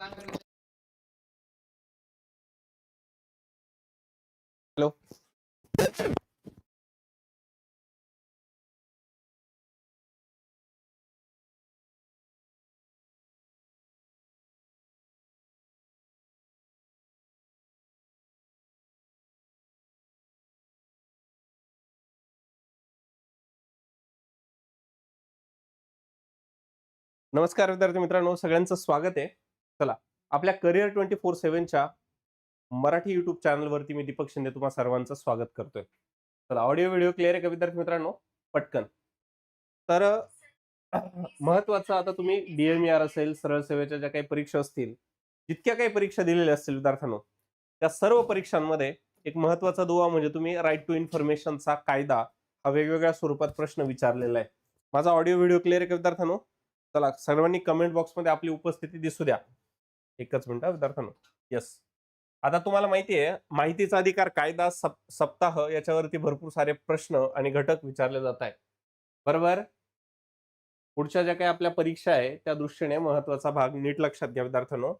Hello. नमस्कार विद्यार्थी मित्रांनो सगळ्यांचं स्वागत आहे. चला आपल्या करिअर ट्वेंटी फोर सेव्हनच्या मराठी युट्यूब चॅनलवरती मी दीपक शिंदे तुम्हा सर्वांचं स्वागत करतोय. चला ऑडिओ व्हिडिओ क्लिअर आहे का विद्यार्थी मित्रांनो? पटकन. तर महत्वाचं आता तुम्ही डीएमआर असेल सरळ सेवेच्या ज्या काही परीक्षा असतील जितक्या काही परीक्षा दिलेल्या असतील विद्यार्थ्यांनो त्या सर्व परीक्षांमध्ये एक महत्त्वाचा दुवा म्हणजे तुम्ही राईट टू इन्फॉर्मेशनचा कायदा हा वेगवेगळ्या स्वरूपात प्रश्न विचारलेला आहे. माझा ऑडिओ व्हिडिओ क्लिअर आहे का विद्यार्थ्यांनो? चला सर्वांनी कमेंट बॉक्समध्ये आपली उपस्थिती दिसू द्या. एकच मिनिट विद्यार्थ्यांनो. येस आता तुम्हाला माहिती आहे माहितीचा अधिकार कायदा सप- सप्ताह याच्यावरती भरपूर सारे प्रश्न आणि घटक विचारले जात आहेत. बरोबर? पुढच्या ज्या काही आपल्या परीक्षा आहे त्या दृष्टीने महत्त्वाचा भाग नीट लक्षात घ्या विद्यार्थ्यांनो.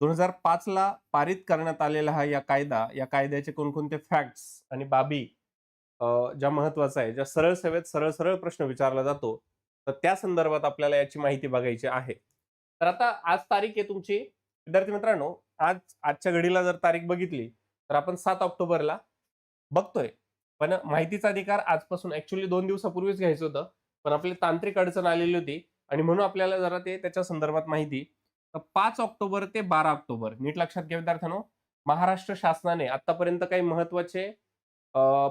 दोन हजार पाच ला पारित करण्यात आलेला हा या कायदा या कायद्याचे कोणकोणते फॅक्ट्स आणि बाबी ज्या महत्त्वाचा आहे ज्या सरळ सेवेत सरळ सरळ प्रश्न विचारला जातो तर त्या संदर्भात आपल्याला याची माहिती बघायची आहे. तर आता आज तारीख आहे तुमची. विद्यार्थी मित्रांनो आज आजच्या घडीला जर तारीख बघितली तर आपण सात ऑक्टोबरला बघतोय. पण माहितीचा अधिकार आजपासून ऍक्च्युली दोन दिवसापूर्वीच घ्यायचं होतं. पण आपली तांत्रिक अडचण आलेली होती. आणि म्हणून आपल्याला जरा ते त्याच्या संदर्भात माहिती. तर पाच ऑक्टोबर ते बारा ऑक्टोबर नीट लक्षात घ्या विद्यार्थ्यांनो. महाराष्ट्र शासनाने आतापर्यंत काही महत्त्वाचे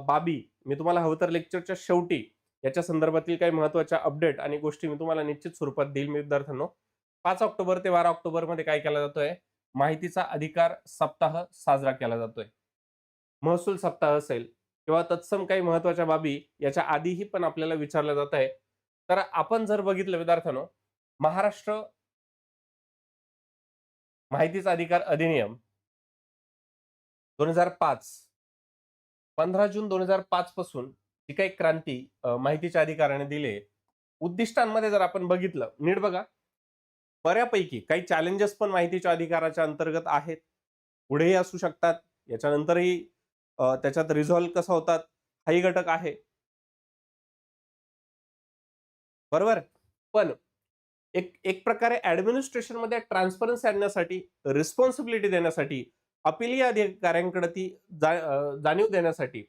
बाबी मी तुम्हाला हवं तर लेक्चरच्या शेवटी याच्या संदर्भातील काही महत्त्वाच्या अपडेट आणि गोष्टी मी तुम्हाला निश्चित स्वरूपात देईल मी विद्यार्थ्यांनो. पाच ऑक्टोबर ते बारा ऑक्टोबरमध्ये काय केला जातोय? माहितीचा अधिकार सप्ताह साजरा केला जातोय. महसूल सप्ताह असेल किंवा तत्सम काही महत्त्वाच्या बाबी याच्या आधीही पण आपल्याला विचारलं जात आहे तर आपण जर बघितलं विद्यार्थ्यांनो महाराष्ट्र माहितीचा अधिकार अधिनियम दोन हजार पाच पंधरा जून दोन हजार पाच पासून जी काही क्रांती माहितीच्या अधिकाराने दिले उद्दिष्टांमध्ये जर आपण बघितलं नीट बघा. बऱ्यापैकी काही चॅलेंजेस पण माहितीच्या अधिकाराच्या अंतर्गत आहेत. पुढेही असू शकतात. याच्यानंतरही त्याच्यात रिझॉल्व्ह कसा होतात हाही घटक आहे. बरोबर? पण एक एक प्रकारे ऍडमिनिस्ट्रेशनमध्ये ट्रान्सपरन्सी आणण्यासाठी रिस्पॉन्सिबिलिटी देण्यासाठी अपिलीय अधिकाऱ्यांकडे ती जा- जाणीव देण्यासाठी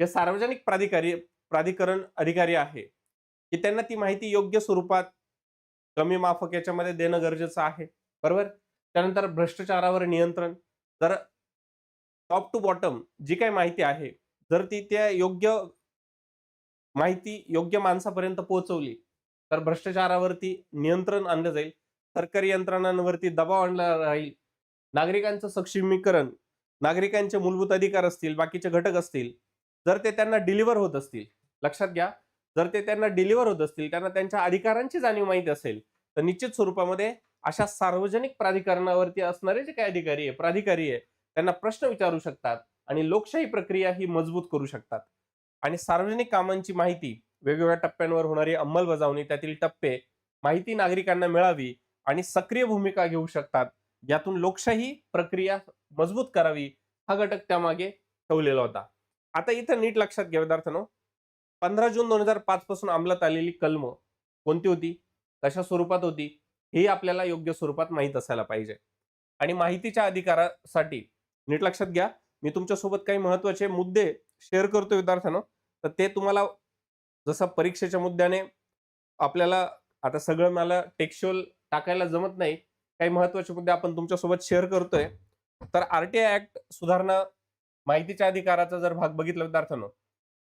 जे सार्वजनिक प्राधिकारी प्राधिकरण अधिकारी आहे की त्यांना ती माहिती योग्य स्वरूपात कमी माफक याच्यामध्ये देणं गरजेचं आहे. बरोबर? त्यानंतर भ्रष्टाचारावर नियंत्रण. जर टॉप टू बॉटम जी काही माहिती आहे जर ती त्या योग्य माहिती योग्य माणसापर्यंत पोहोचवली तर भ्रष्टाचारावरती नियंत्रण आणलं जाईल. सरकारी यंत्रणांवरती दबाव आणला राहील. नागरिकांचं सक्षमीकरण नागरिकांचे मूलभूत अधिकार असतील बाकीचे घटक असतील जर ते त्यांना डिलिव्हर होत असतील लक्षात घ्या. जर ते त्यांना डिलिव्हर होत असतील त्यांना त्यांच्या अधिकारांची जाणीव माहीत असेल तर निश्चित स्वरूपामध्ये अशा सार्वजनिक प्राधिकरणावरती असणारे जे काही अधिकारी आहे प्राधिकारी आहे त्यांना प्रश्न विचारू शकतात आणि लोकशाही प्रक्रिया ही मजबूत करू शकतात. आणि सार्वजनिक कामांची माहिती वेगवेगळ्या टप्प्यांवर होणारी अंमलबजावणी त्यातील टप्पे माहिती नागरिकांना मिळावी आणि सक्रिय भूमिका घेऊ शकतात यातून लोकशाही प्रक्रिया मजबूत करावी हा घटक त्यामागे ठेवलेला होता. आता इथं नीट लक्षात घ्या विद्यार्थ्यांनो. पंधरा जून दोन हजार पाच पासून अंमलात आलेली कलम कोणती होती? कशा स्वरूपात होती? हे आपल्याला योग्य स्वरूपात माहीत असायला पाहिजे. आणि माहितीच्या अधिकारासाठी नीट लक्षात घ्या. मी तुमच्यासोबत काही महत्त्वाचे मुद्दे शेअर करतो विद्यार्थ्यांना. तर ते तुम्हाला जसं परीक्षेच्या मुद्द्याने आपल्याला आता सगळं मला टेक्स्च्युअल टाकायला जमत नाही. काही महत्त्वाचे मुद्दे आपण तुमच्यासोबत शेअर करतोय. तर आरटीआय ऍक्ट सुधारणा माहितीच्या अधिकाराचा जर भाग बघितला विद्यार्थ्यांना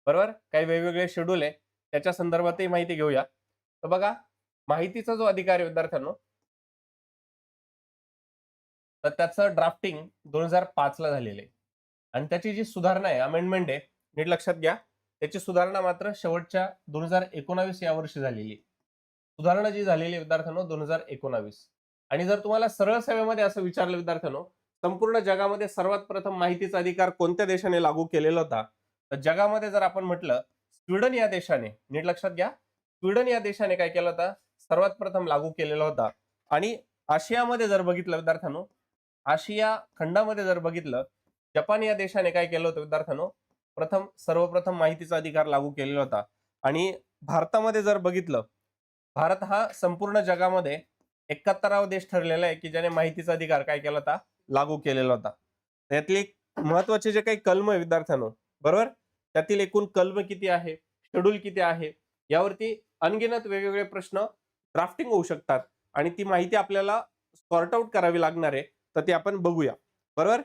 बरोबर? काही वेगवेगळे शेड्यूल आहे. त्याच्या संदर्भातही माहिती घेऊया. तर बघा माहितीचा जो अधिकार आहे विद्यार्थ्यांनो तर त्याचं ड्राफ्टिंग दोन हजार पाच ला झालेलं आहे. आणि त्याची जी सुधारणा आहे अमेंडमेंट आहे नीट लक्षात घ्या. त्याची सुधारणा मात्र शेवटच्या दोन हजार एकोणावीस या वर्षी झालेली आहे. सुधारणा जी झालेली आहे विद्यार्थ्यांनो दोन हजार एकोणावीस. आणि जर तुम्हाला सरळ सेवेमध्ये असं विचारलं विद्यार्थ्यांनो संपूर्ण जगामध्ये सर्वात प्रथम माहितीचा अधिकार कोणत्या देशाने लागू केलेला होता? तर जगामध्ये जर आपण म्हटलं स्वीडन या देशाने नीट लक्षात घ्या स्वीडन या देशाने काय केलं होता? सर्वात प्रथम लागू केलेला होता. आणि आशियामध्ये जर बघितलं विद्यार्थ्यांनो आशिया खंडामध्ये जर बघितलं जपान या देशाने काय केलं होतं विद्यार्थ्यांनो? प्रथम सर्वप्रथम माहितीचा अधिकार लागू केलेला होता. आणि भारतामध्ये जर बघितलं भारत हा संपूर्ण जगामध्ये एकाहत्तरावा देश ठरलेला आहे की ज्याने माहितीचा अधिकार काय केला होता? लागू केलेला होता. त्यातली महत्त्वाचे जे काही कलम आहे विद्यार्थ्यांनो बरोबर? त्यातील एकूण कलम किती आहे? शेड्यूल किती आहे? यावरती अनगिनत वेगवेगळे प्रश्न ड्राफ्टिंग होऊ शकतात आणि ती माहिती आपल्याला सॉर्ट आउट करावी लागणार आहे तर ते आपण बघूया. बरोबर?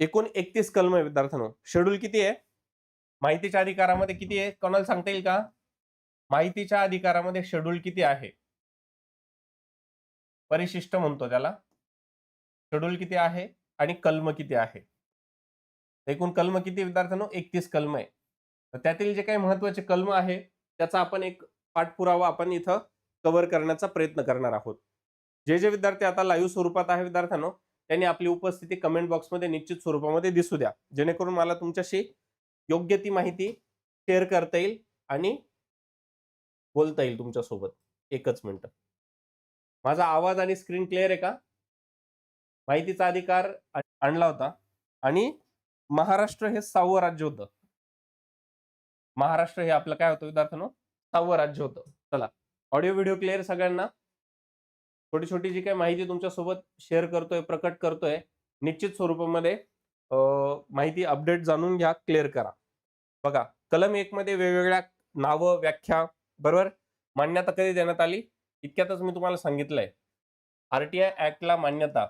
एकूण एकतीस कलम आहे विद्यार्थ्यांनो. शेड्यूल किती आहे? माहितीच्या अधिकारामध्ये किती आहे? कोणाला सांगता येईल का? माहितीच्या अधिकारामध्ये शेड्यूल किती आहे? परिशिष्ट म्हणतो त्याला. शेड्यूल किती आहे? आणि कलम किती आहे? एकूण कलम किती विद्यार्थ्यांनो? एकतीस कलम आहे. तर त्यातील जे काही महत्त्वाचे कलम आहे त्याचा आपण एक पाठपुरावा आपण इथं कव्हर करण्याचा प्रयत्न करणार आहोत. जे जे विद्यार्थी आता लाईव्ह स्वरूपात आहे विद्यार्थ्यांनो त्यांनी आपली उपस्थिती कमेंट बॉक्समध्ये निश्चित स्वरूपामध्ये दिसू द्या. जेणेकरून मला तुमच्याशी योग्य ती माहिती शेअर करता येईल आणि बोलता येईल तुमच्यासोबत. एकच मिनिट. माझा आवाज आणि स्क्रीन क्लिअर आहे का? माहितीचा अधिकार आणला होता. आणि महाराष्ट्र हे सहावं राज्य होतं. महाराष्ट्र हे आपलं काय होतं विद्यार्थ्यांनो? सहावं राज्य होतं. चला ऑडिओ व्हिडिओ क्लिअर सगळ्यांना? छोटी छोटी जी काही माहिती तुमच्यासोबत शेअर करतोय प्रकट करतोय निश्चित स्वरूपामध्ये माहिती अपडेट जाणून घ्या क्लिअर करा. बघा कलम एक मध्ये वेगवेगळ्या नावं व्याख्या बरोबर? मान्यता कधी देण्यात आली? इतक्यातच मी तुम्हाला सांगितलंय. आरटीआय ऍक्टला मान्यता.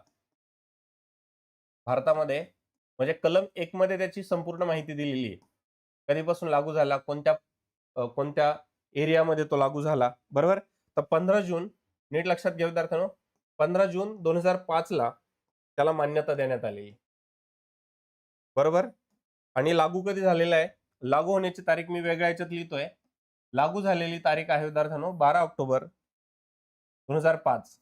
भारतामध्ये म्हणजे कलम एक मध्ये त्याची संपूर्ण माहिती दिलेली आहे. कधीपासून लागू झाला कोणत्या कोणत्या एरियामध्ये तो लागू झाला बरोबर? तर पंधरा जून नीट लक्षात घ्या विद्यार्थ्यांनो पंधरा जून दोन हजार पाच ला त्याला मान्यता देण्यात आली बरोबर? आणि लागू कधी झालेला आहे? लागू होण्याची तारीख मी वेगळ्या याच्यात लिहितोय. लागू झालेली तारीख आहे विद्यार्थ्यांनो बारा ऑक्टोबर दोन हजार पाच.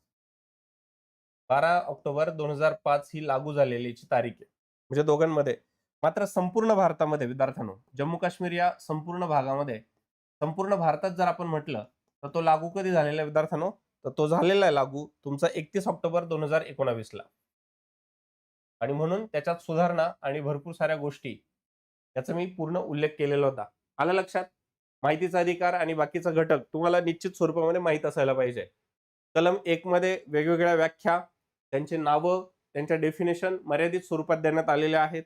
बारा ऑक्टोबर दोन हजार पाच ही लागू झालेलीची तारीख आहे. म्हणजे दोघांमध्ये. मात्र संपूर्ण भारतामध्ये विद्यार्थ्यांनो जम्मू काश्मीर या संपूर्ण भागामध्ये संपूर्ण भारतात जर आपण म्हटलं तर तो लागू कधी झालेला आहे विद्यार्थ्यांनो? तर तो झालेला आहे लागू तुमचा एकतीस ऑक्टोबर दोन हजार एकोणावीसला. आणि म्हणून त्याच्यात सुधारणा आणि भरपूर साऱ्या गोष्टी याचा मी पूर्ण उल्लेख केलेला होता. आला लक्षात? माहितीचा अधिकार आणि बाकीचा घटक तुम्हाला निश्चित स्वरूपामध्ये माहीत असायला पाहिजे. कलम एक मध्ये वेगवेगळ्या व्याख्या त्यांचे नावं त्यांच्या डेफिनेशन मर्यादित स्वरूपात देण्यात आलेले आहेत.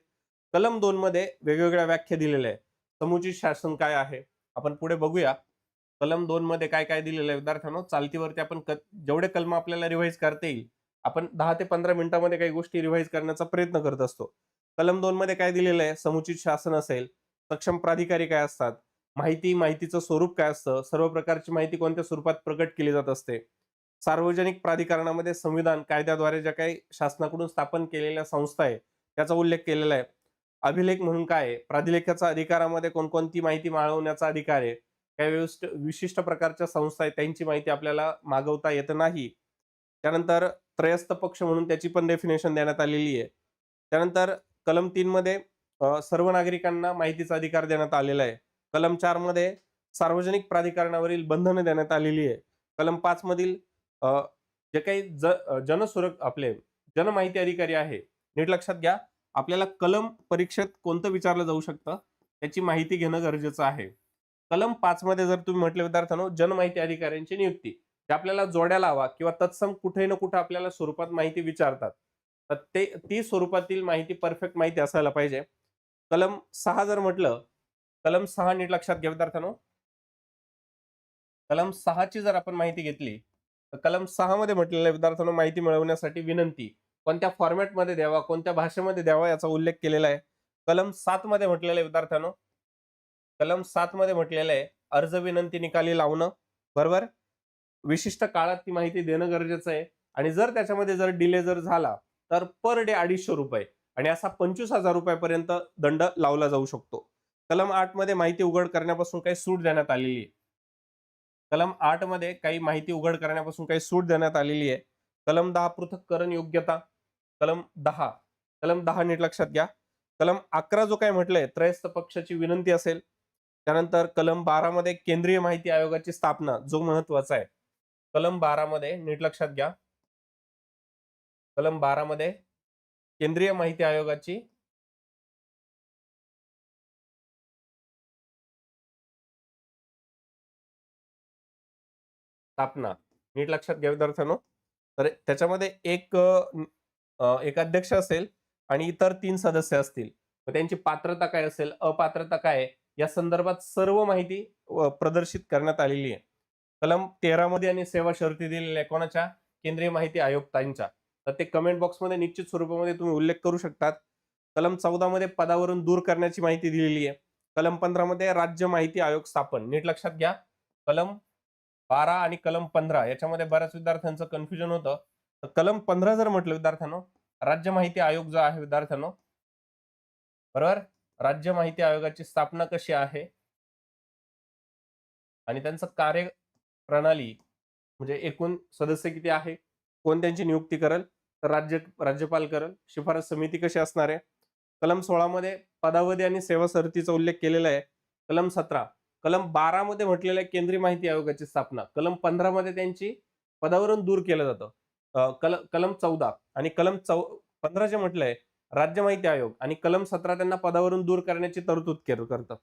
कलम दोन मध्ये वेगवेगळ्या व्याख्या दिलेल्या आहे समुचित शासन काय आहे? आपण पुढे बघूया. कलम दोन मध्ये काय काय दिलेलं आहे? विद्यार्थ्यांनो चालतीवरती आपण क- जेवढे कलम आपल्याला रिव्हाइज करता येईल आपण दहा ते पंधरा मिनिटांमध्ये काही गोष्टी रिव्हाइज करण्याचा प्रयत्न करत असतो. कलम दोन मध्ये काय दिलेलं आहे? समुचित शासन असेल सक्षम प्राधिकारी काय असतात? माहिती माहितीचं स्वरूप काय असतं? सर्व प्रकारची माहिती कोणत्या स्वरूपात प्रकट केली जात असते? सार्वजनिक प्राधिकरणामध्ये संविधान कायद्याद्वारे ज्या काही शासनाकडून स्थापन केलेल्या संस्था आहे त्याचा उल्लेख केलेला आहे. अभिलेख म्हणून काय आहे? प्राधिलेखाचा अधिकारामध्ये कोणकोणती माहिती माळवण्याचा अधिकार आहे? काही विशिष्ट विशिष्ट प्रकारच्या संस्था आहेत त्यांची माहिती आपल्याला मागवता येत नाही. त्यानंतर त्रयस्थ पक्ष म्हणून त्याची पण डेफिनेशन देण्यात आलेली आहे. त्यानंतर कलम तीन मध्ये सर्व नागरिकांना माहितीचा अधिकार देण्यात आलेला आहे. कलम चारमध्ये सार्वजनिक प्राधिकरणावरील बंधनं देण्यात आलेली आहे. कलम पाच मधील जे काही ज जनसुरक आपले जनमाहिती अधिकारी आहे नीट लक्षात घ्या. आपल्याला कलम परीक्षेत कोणतं विचारलं जाऊ शकतं त्याची माहिती घेणं गरजेचं आहे. कलम पाच मध्ये जर तुम्ही म्हटले विद्यार्थ्यांनो जनमाहिती अधिकाऱ्यांची नियुक्ती ते आपल्याला जोड्या लावा किंवा तत्सम कुठे ना कुठे आपल्याला स्वरूपात माहिती विचारतात तर ते ती स्वरूपातील माहिती परफेक्ट माहिती असायला पाहिजे. कलम सहा जर म्हटलं कलम सहा नीट लक्षात घ्या विद्यार्थ्यांनो. कलम सहाची जर आपण माहिती घेतली कलम सहा मध्ये विद्यार्थ्यांना माहिती मिळवण्यासाठी विनंती. कोणत्या फॉर्मॅटमध्ये द्यावा कोणत्या भाषेमध्ये द्यावा याचा उल्लेख केलेला आहे. कलम सात मध्ये म्हटलेलं आहे विद्यार्थ्यांनो. कलम सात मध्ये म्हटलेलं आहे अर्ज विनंती निकाली लावणं बरोबर? विशिष्ट काळात ती माहिती देणं गरजेचं आहे. आणि जर त्याच्यामध्ये जर डिले जर झाला तर पर डे अडीचशे रुपये आणि असा पंचवीस हजार रुपयापर्यंत दंड लावला जाऊ शकतो. कलम आठमध्ये माहिती उघड करण्यापासून काही सूट देण्यात आलेली आहे. कलम आठमध्ये काही माहिती उघड करण्यापासून काही सूट देण्यात आलेली आहे. कलम दहा पृथक्करण योग्यता. कलम दहा कलम दहा नीट लक्षात घ्या. कलम अकरा जो काय म्हटलंय त्रयस्थ पक्षाची विनंती असेल. त्यानंतर कलम बारा मध्ये केंद्रीय माहिती आयोगाची स्थापना जो महत्त्वाचा आहे. कलम बारा मध्ये नीट लक्षात घ्या. कलम बारा मध्ये केंद्रीय माहिती आयोगाची स्थापना. नीट लक्षात घ्या विद्यार्थ्यांनो. तर त्याच्यामध्ये एक एक अध्यक्ष असेल आणि इतर तीन सदस्य असतील. मग त्यांची पात्रता काय असेल अपात्रता काय या संदर्भात सर्व माहिती प्रदर्शित करण्यात आलेली आहे. कलम तेरा मध्ये आणि सेवा शर्ती दिलेल्या आहे कोणाच्या? केंद्रीय माहिती आयुक्तांच्या. तर ते कमेंट बॉक्समध्ये निश्चित स्वरूपामध्ये तुम्ही उल्लेख करू शकतात. कलम चौदा मध्ये पदावरून दूर करण्याची माहिती दिलेली आहे. कलम पंधरा मध्ये राज्य माहिती आयोग स्थापन. नीट लक्षात घ्या. कलम बारा आणि कलम पंधरा याच्यामध्ये बऱ्याच विद्यार्थ्यांचं कन्फ्युजन होतं. तर कलम पंधरा जर म्हटलं विद्यार्थ्यांनो राज्य माहिती आयोग जो आहे विद्यार्थ्यांनो बरोबर? राज्य माहिती आयोगाची स्थापना कशी आहे? आणि त्यांचं कार्य प्रणाली म्हणजे एकूण सदस्य किती आहे? कोण त्यांची नियुक्ती करेल? तर राज्य राज्यपाल करेल. शिफारस समिती कशी असणार आहे? कलम सोळा मध्ये पदावधी आणि सेवा सरतीचा उल्लेख केलेला आहे. कलम सतरा कलम बारा मध्ये म्हटलेलं आहे केंद्रीय माहिती आयोगाची स्थापना कलम पंधरा मध्ये त्यांची पदावरून दूर केलं जातं. कल कलम चौदा आणि कलम चौ पंधरा जे म्हटलंय राज्य माहिती आयोग आणि कलम सतरा त्यांना पदावरून दूर करण्याची तरतूद करतं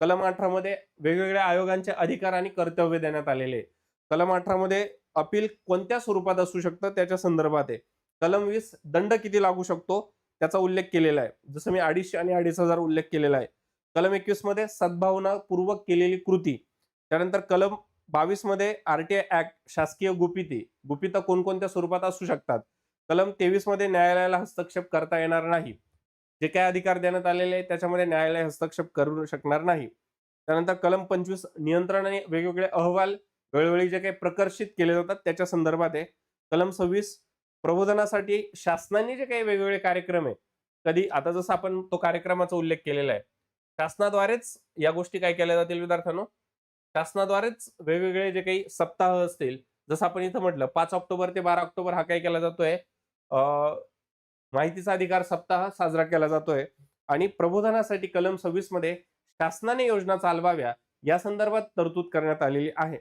कलम अठरामध्ये वेगवेगळ्या आयोगांचे अधिकार आणि कर्तव्य देण्यात आलेले आहे. कलम अठरामध्ये अपील कोणत्या स्वरूपात असू शकतं त्याच्या संदर्भात आहे. कलम वीस दंड किती लागू शकतो त्याचा उल्लेख केलेला आहे. जसं मी अडीचशे आणि अडीच हजार उल्लेख केलेला आहे. कलम एकवीसमध्ये सद्भावनापूर्वक केलेली कृती. त्यानंतर कलम बावीसमध्ये आरटीआय ऍक्ट शासकीय गुपिती. गुपिता कोणकोणत्या स्वरूपात असू शकतात? कलम तेवीसमध्ये न्यायालयाला हस्तक्षेप करता येणार नाही. जे काय अधिकार देण्यात आलेले आहेत त्याच्यामध्ये न्यायालय हस्तक्षेप करू शकणार नाही. त्यानंतर कलम पंचवीस नियंत्रण आणि वेगवेगळे अहवाल वेळोवेळी जे काही प्रकर्षित केले जातात त्याच्या संदर्भात आहे. कलम सव्वीस प्रबोधनासाठी शासनाने जे काही वेगवेगळे कार्यक्रम आहे कधी आता जसं आपण तो कार्यक्रमाचा उल्लेख केलेला आहे शासनाद्वारेच या गोष्टी काय केल्या जातील विद्यार्थ्यांनो? शासनाद्वारेच वेगवेगळे जे काही सप्ताह असतील जसं आपण इथं म्हटलं पाच ऑक्टोबर ते बारा ऑक्टोबर हा काय केला जातोय? माहितीचा अधिकार सप्ताह साजरा केला जातोय. आणि प्रबोधनासाठी कलम सव्वीसमध्ये शासनाने योजना चालवाव्या या संदर्भात तरतूद करण्यात आलेली आहे.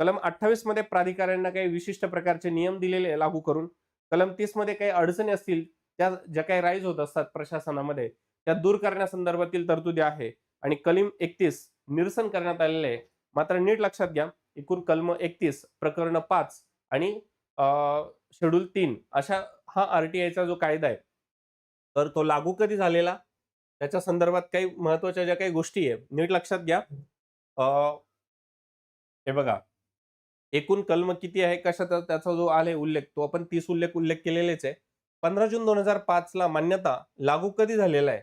कलम अठ्ठावीसमध्ये प्राधिकाऱ्यांना काही विशिष्ट प्रकारचे नियम दिलेले लागू करून कलम तीसमध्ये काही अडचणी असतील त्या ज्या काही राईज होत असतात प्रशासनामध्ये त्या दूर करण्यासंदर्भातील तरतुदी आहे. आणि कलम एकतीस निरसन करण्यात आलेले आहे. मात्र नीट लक्षात घ्या एकूण कलम एकतीस प्रकरण पाच आणि शेड्यूल तीन अशा हा आरटीआयचा जो कायदा आहे तर तो लागू कधी झालेला? त्याच्या संदर्भात काही महत्त्वाच्या ज्या काही गोष्टी आहे नीट लक्षात घ्या. अं, हे बघा एकूण कलम किती आहे कशाचा त्याचा जो आले उल्लेख तो आपण तीस उल्लेख उल्लेख केलेलेच आहे. पंधरा जून दोन हजार पाच ला मान्यता लागू कधी झालेला आहे?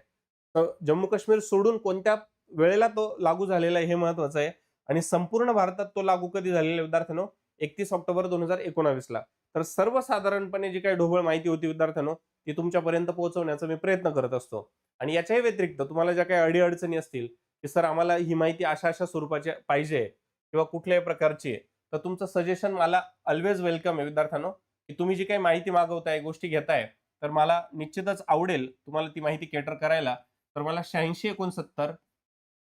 जम्मू काश्मीर सोडून कोणत्या वेळेला तो लागू झालेला आहे हे महत्वाचं आहे. आणि संपूर्ण भारतात तो लागू कधी झालेला विद्यार्थ्यांनो? एकतीस ऑक्टोबर दोन हजार एकोणावीसला. तर सर्वसाधारणपणे जी काही ढोबळ माहिती होती विद्यार्थ्यांनो ती तुमच्यापर्यंत पोहोचवण्याचा मी प्रयत्न करत असतो. आणि याच्याही व्यतिरिक्त तुम्हाला ज्या काही अडीअडचणी असतील की सर आम्हाला ही माहिती अशा अशा स्वरूपाची पाहिजे किंवा कुठल्याही प्रकारची तर तुमचं सजेशन मला ऑलवेज वेलकम आहे विद्यार्थ्यांनो. की तुम्ही जी काही माहिती मागवताय गोष्टी घेताय तर मला निश्चितच आवडेल तुम्हाला ती माहिती केटर करायला. तर मला शहाऐंशी एकोणसत्तर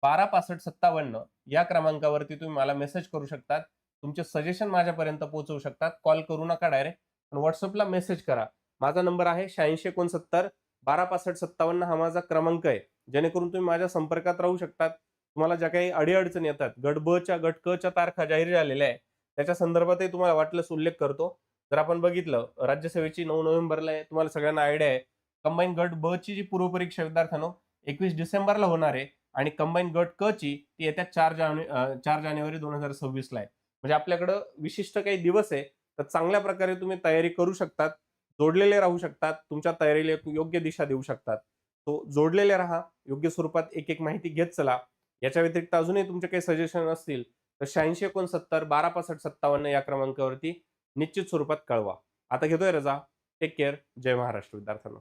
बारा पासष्ट सत्तावन्न या क्रमांकावरती तुम्ही मला मेसेज करू शकतात. तुमचे सजेशन माझ्यापर्यंत पोहोचवू शकतात. कॉल करू नका डायरेक्ट पण व्हॉट्सअपला मेसेज करा. माझा नंबर आहे शहाऐंशी एकोणसत्तर बारा पासष्ट सत्तावन्न हा माझा क्रमांक आहे. जेणेकरून तुम्ही माझ्या संपर्कात राहू शकतात. तुम्हाला ज्या काही अडीअडचणी येतात गट ब च्या गट क च्या तारखा जाहीर झालेल्या आहे त्याच्या संदर्भातही तुम्हाला वाटल्यास उल्लेख करतो. जर आपण बघितलं राज्यसेवेची नऊ नोव्हेंबरला आहे तुम्हाला सगळ्यांना आयडिया आहे. कंबाईन गट ब ची जी पूर्वपरीक्षा विद्यार्थ्यांनो एकवीस डिसेंबरला होणार आहे आणि कंबाईन गट क ची ती येत्या चार जानेवारी चार जानेवारी दोन हजार सव्वीसला आहे. म्हणजे आपल्याकडं विशिष्ट काही दिवस आहे तर चांगल्या प्रकारे तुम्ही तयारी करू शकतात जोडलेले राहू शकतात तुमच्या तयारीला योग्य दिशा देऊ शकतात. तो जोडलेले राहा योग्य स्वरूपात एक एक माहिती घेत चला. याच्या व्यतिरिक्त अजूनही तुमचे काही सजेशन असतील तर शहाऐंशी एकोणसत्तर बारा पासष्ट सत्तावन्न या क्रमांकावरती निश्चित स्वरूपात कळवा. आता घेतोय रजा. टेक केअर जय महाराष्ट्र विद्यार्थ्यांना.